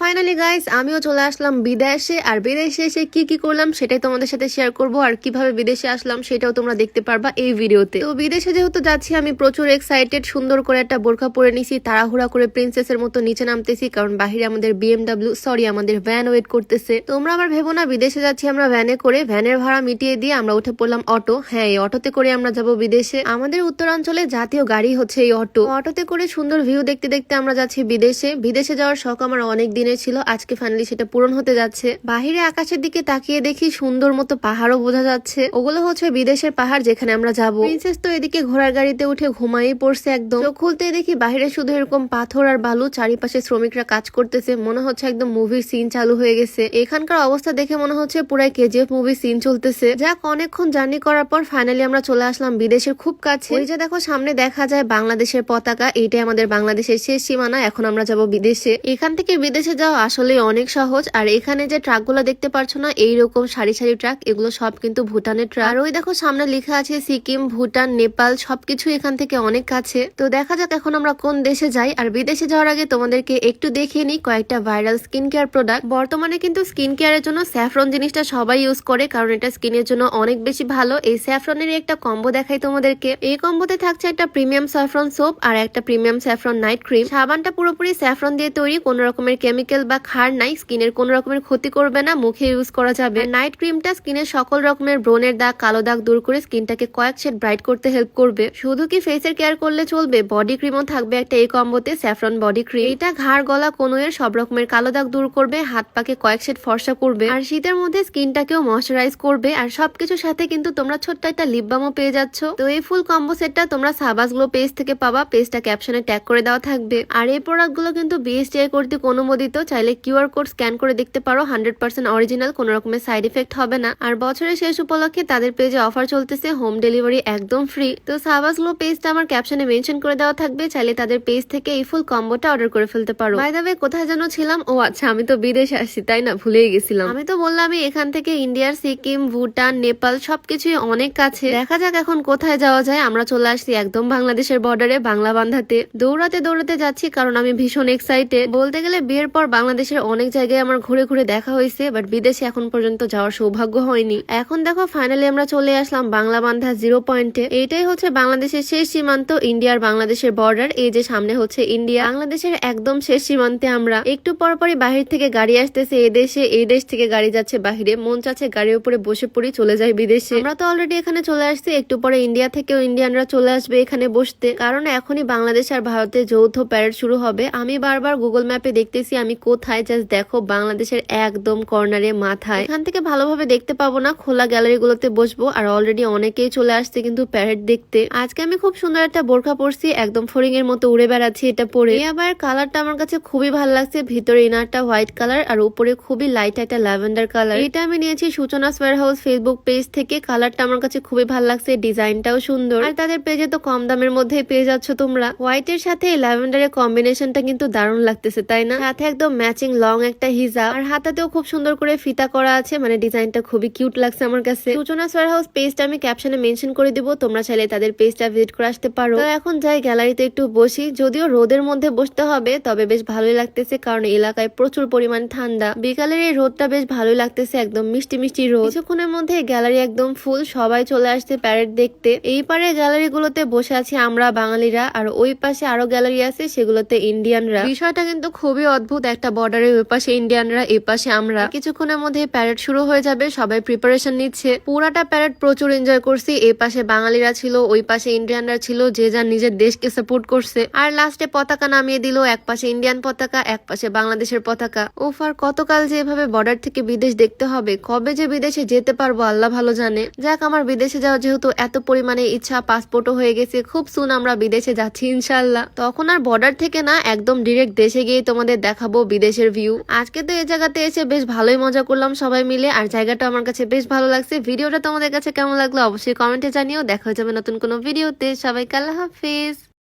Finally guys আমিও চলে আসলাম বিদেশে। আর বিদেশে এসে কি কি করলাম সেটাই তোমাদের সাথে শেয়ার করব। আর কীভাবে বিদেশে আসলাম সেটাও তোমরা দেখতে পারবা এই ভিডিওতে। তো বিদেশে যেহেতু যাচ্ছি, আমি প্রচুর এক্সাইটেড সুন্দর করে একটা বোরখা পরে নিছি। তাড়াহুড়া করে প্রিন্সেসের মতো নিচে নামতেছি, কারণ বাহিরে আমাদের বিএমডাব্লিউ সরি আমাদের ভ্যান ওয়েট করতেছে। তোমরা আবার ভেবো না, বিদেশে যাচ্ছি আমরা ভ্যানে করে ভ্যানের ভাড়া মিটিয়ে দিয়ে আমরা উঠে পড়লাম অটো হ্যাঁ এই অটোতে করে আমরা যাব বিদেশে। আমাদের উত্তরাঞ্চলে জাতীয় গাড়ি হচ্ছে এই অটো অটোতে করে সুন্দর ভিউ দেখতে দেখতে আমরা যাচ্ছি বিদেশে। বিদেশে যাওয়ার শখ আমার অনেক দিনের ছিল, আজকে ফাইনালি সেটা পূরণ হতে যাচ্ছে। বাহিরে আকাশের দিকে তাকিয়ে দেখি সুন্দর মতো পাহাড়ও বোঝা যাচ্ছে। ওগুলো হচ্ছে বিদেশের পাহাড় যেখানে আমরা যাব। প্রিন্সেস তো এদিকে ঘোড়ার গাড়িতে উঠে ঘুমাই পড়ছে একদম। চোখ খুলতে দেখি বাহিরে শুধু এরকম পাথর আর বালু, চারিপাশে শ্রমিকরা কাজ করতেছে, মনে হচ্ছে একদম মুভির সিন চালু হয়ে গেছে। এখানকার অবস্থা দেখে মনে হচ্ছে পুরাই কেজিএফ মুভি সিন চলতেছে। যাক, অনেকক্ষণ জার্নি করার পর ফাইনালি আমরা চলে আসলাম বিদেশের খুব কাছে। ওই যে দেখো, সামনে দেখা যায় বাংলাদেশের পতাকা, এইটাই আমাদের বাংলাদেশের শেষ সীমানা, এখন আমরা যাব বিদেশে। এখান থেকে বিদেশে যাওয়া আসলে অনেক সহজ। আর এখানে যে ট্রাকগুলো দেখতে পারছ না, এইরকম সারি সারি ট্রাক, এগুলো সব কিন্তু ভুটানের ট্রাক। আর ওই দেখো, সামনে লেখা আছে সিকিম, ভুটান, নেপাল, সবকিছু এখান থেকে অনেক কাছে। তো দেখা যাক এখন আমরা কোন দেশে যাই। আর বিদেশে যাওয়ার আগে তোমাদেরকে একটু দেখিয়ে নিই কয়েকটা ভাইরাল স্কিন কেয়ার প্রোডাক্ট। বর্তমানে কিন্তু স্কিন কেয়ারের জন্য স্যাফরন জিনিসটা সবাই ইউজ করে, কারণ এটা স্কিনের জন্য অনেক বেশি ভালো। এই স্যাফরনের একটা কম্বো দেখাই তোমাদেরকে। এই কম্বোতে থাকছে একটা প্রিমিয়াম স্যাফরন সোপ আর একটা প্রিমিয়াম স্যাফরন নাইট ক্রিম। সাবানটা পুরোপুরি স্যাফরন দিয়ে তৈরি, কোনো রকমের কেমিক্যাল বা খার নাই, স্কিনের কোনো রকমের ক্ষতি করবে না, মুখে ইউজ করা যাবে। নাইট ক্রিমটা স্কিনের সকল রকমের ব্রণের দাগ, কালো দাগ দূর করে স্কিনটাকে কয়েক শেড ব্রাইট করতে হেল্প করবে। শুধু কি ফেসের কেয়ার করলে চলবে? বডি ক্রিমও থাকবে একটা এই কম্বোতে স্যাফরন বডি ক্রিম এটা ঘাড়, গলা, কোনোয়ের সব রকমের কালো দাগ দূর করবে, হাত পাকে কয়েক শেড ফর্সা করবে। আর শীতের মধ্যে স্কিনটাকেও ময়শ্চারাইজ করবে। আর সবকিছুর সাথে কিন্তু তোমরা ছোট্ট একটা লিপ বামও পেয়ে যাচ্ছ। তো এই ফুল কম্বো সেটটা তোমরা সাবাস গ্লো পেজ থেকে পাবা। পেজটা ক্যাপশনে ট্যাগ করে দেওয়া থাকবে। আর এই প্রোডাক্টগুলো কিন্তু বিএসটিআই কর্তৃক অনুমোদিত চাইলে কিউআর কোড স্ক্যান করে দেখতে পারো, হান্ড্রেড পার্সেন্ট অরিজিনাল, কোনো রকমের সাইড ইফেক্ট হবে না। আর বছরের শেষ উপলক্ষে তাদের পেজে অফার চলতেছে, হোম ডেলিভারি একদম ফ্রি। তো সাবাস গ্লো পেজটা আমার ক্যাপশনে মেনশন করে দেওয়া থাকবে, চাইলে তাদের পেজ থেকে এই ফুল কম্বোটা অর্ডার করে ফেলতে পারো। বাই দাবে কোথায় যেন ছিলাম? ও আচ্ছা আমি তো বিদেশে আসছি তাই না? ভুলেই গেছিলাম। আমি তো বললামই এখান থেকে ইন্ডিয়ার সিকিম, ভুটান, নেপাল, সবকিছুই অনেক কাছে। দেখা যাক এখন কোথায় যাওয়া যায়। আমরা চলে আসছি একদম বাংলাদেশের বর্ডারে বাংলা বান্ধাতে। দৌড়াতে দৌড়াতে যাচ্ছি, কারণ আমি ভীষণ এক্সাইটেড বলতে গেলে বিয়ের পর বাংলাদেশের অনেক জায়গায় আমার ঘুরে ঘুরে দেখা হয়েছে বাট বিদেশে এখন পর্যন্ত যাওয়ার সৌভাগ্য হয়নি। এখন দেখো ফাইনালি আমরা চলে আসলাম বাংলা বান্ধা জিরো পয়েন্টে এটাই হচ্ছে বাংলাদেশের শেষ সীমান্ত, ইন্ডিয়ার বাংলাদেশের বর্ডার এই যে সামনে হচ্ছে ইন্ডিয়া। বাংলাদেশের একদম শেষ সীমান্তে আমরা। একটু পরপরই বাহির থেকে গাড়ি আসতেছে এই দেশে, এই দেশ থেকে গাড়ি যাচ্ছে বাহিরে। মন চাচ্ছে গাড়ির উপরে বসে পড়ি চলে যায় বিদেশে। আমরা তো অলরেডি এখানে চলে আসছি, একটু পরে ইন্ডিয়া থেকেও ইন্ডিয়ানরা চলে আসবে এখানে বসতে। কারণ এখনই বাংলাদেশ আর ভারতের যৌথ প্যারেড শুরু হবে। আমি বারবার গুগল ম্যাপে দেখতেছি আমি কোথায়? জাস্ট দেখো, বাংলাদেশের একদম কর্নারে মাথায়। এখান থেকে ভালোভাবে দেখতে পাবো না, খোলা গ্যালারি গুলোতে বসবো। আর অলরেডি অনেকেই চলে আসছে কিন্তু প্যারেড দেখতে। আজকে আমি খুব সুন্দর একটা বোরখা পরছি, একদম ফরিং এর মতো উড়ে বেড়াচ্ছি এটা পরে। আবার কালারটা আমার কাছে খুবই ভালো লাগছে, ভিতরে ইনারটা হোয়াইট কালার আর উপরে খুবই লাইট একটা ল্যাভেন্ডার কালার এটা আমি নিয়েছি সূচনা ওয়ার হাউস ফেসবুক পেজ থেকে। কালারটা আমার কাছে খুবই ভালো লাগছে ডিজাইনটাও সুন্দর। আর তাদের পেজে তো কম দামের মধ্যে পেয়ে যাচ্ছ তোমরা। হোয়াইট হোয়াইটের সাথে ল্যাভেন্ডারের কম্বিনেশনটা কিন্তু দারুণ লাগতেছে, তাই না? সাথে একদম ম্যাচিং লং একটা হিজাব। আর হাতাতেও খুব সুন্দর করে ফিতা করা আছে মানে ডিজাইনটা খুবই কিউট লাগছে আমার কাছে। সূচনা ওয়ার হাউস পেজটা আমি ক্যাপশনে মেনশন করে দিব, তোমরা চাইলে তাদের পেজটা ভিজিট করে আসতে পারো। তো এখন যাই গ্যালারিতে একটু বসি। যদিও রোদের মধ্যে বসতে হবে, তবে বেশ ভালোই লাগতেছে, কারণ এলাকায় প্রচুর পরিমাণ ঠান্ডা। বিকালের এই রোদটা বেশ ভালোই লাগতেছে, একদম মিষ্টি মিষ্টি রোদ। কিছুক্ষণের মধ্যে গ্যালারি একদম ফুল সবাই চলে আসছে প্যারেড দেখতে। এই পারে গ্যালারি গুলোতে বসে আছি আমরা, বাঙালিরা, আর ওই পাশে আরও গ্যালারি আছে, সেগুলোতে ইন্ডিয়ানরা বিষয়টা কিন্তু খুবই অদ্ভুত একটা বর্ডারের ওই পাশে ইন্ডিয়ানরা এই পাশে আমরা। কিছুক্ষণের মধ্যে প্যারেড শুরু হয়ে যাবে, সবাই প্রিপারেশন নিচ্ছে। পুরাটা প্যারেড প্রচুর এনজয় করছি। এই পাশে বাঙালিরা ছিল, ওই পাশে ইন্ডিয়ানরা ছিল, যে যার নিজের দেশকে সাপোর্ট করছে। আর লাস্টে পতাকা নামিয়ে দিল, এক পাশে ইন্ডিয়ান পতাকা, এক পাশে বাংলাদেশের পতাকা। ওফ আর কতকাল যে এভাবে বর্ডার থেকে বিদেশ দেখতে হবে? কবে যে বিদেশে যেতে পারব, আল্লাহ ভালো জানে। যাক, আমার বিদেশে যাওয়া যেহেতু এত পরিমাণে ইচ্ছা পাসপোর্টও হয়ে গেছে, খুব সুন আমরা বিদেশে যাচ্ছি ইনশাল্লাহ তখন আর বর্ডার থেকে না, একদম ডিরেক্ট দেশে গিয়ে তোমাদের দেখাবো। বিদেশের ভিউ আজকে তো এই জায়গাতে এসে বেশ ভালোই মজা করলাম সবাই মিলে, আর জায়গাটা আমার কাছে বেশ ভালো লাগছে। ভিডিওটা তোমাদের কাছে কেমন লাগল অবশ্যই কমেন্টে জানিও। দেখা হয়ে যাবে নতুন কোনো ভিডিওতে সবাইকে আল্লাহ হাফিজ।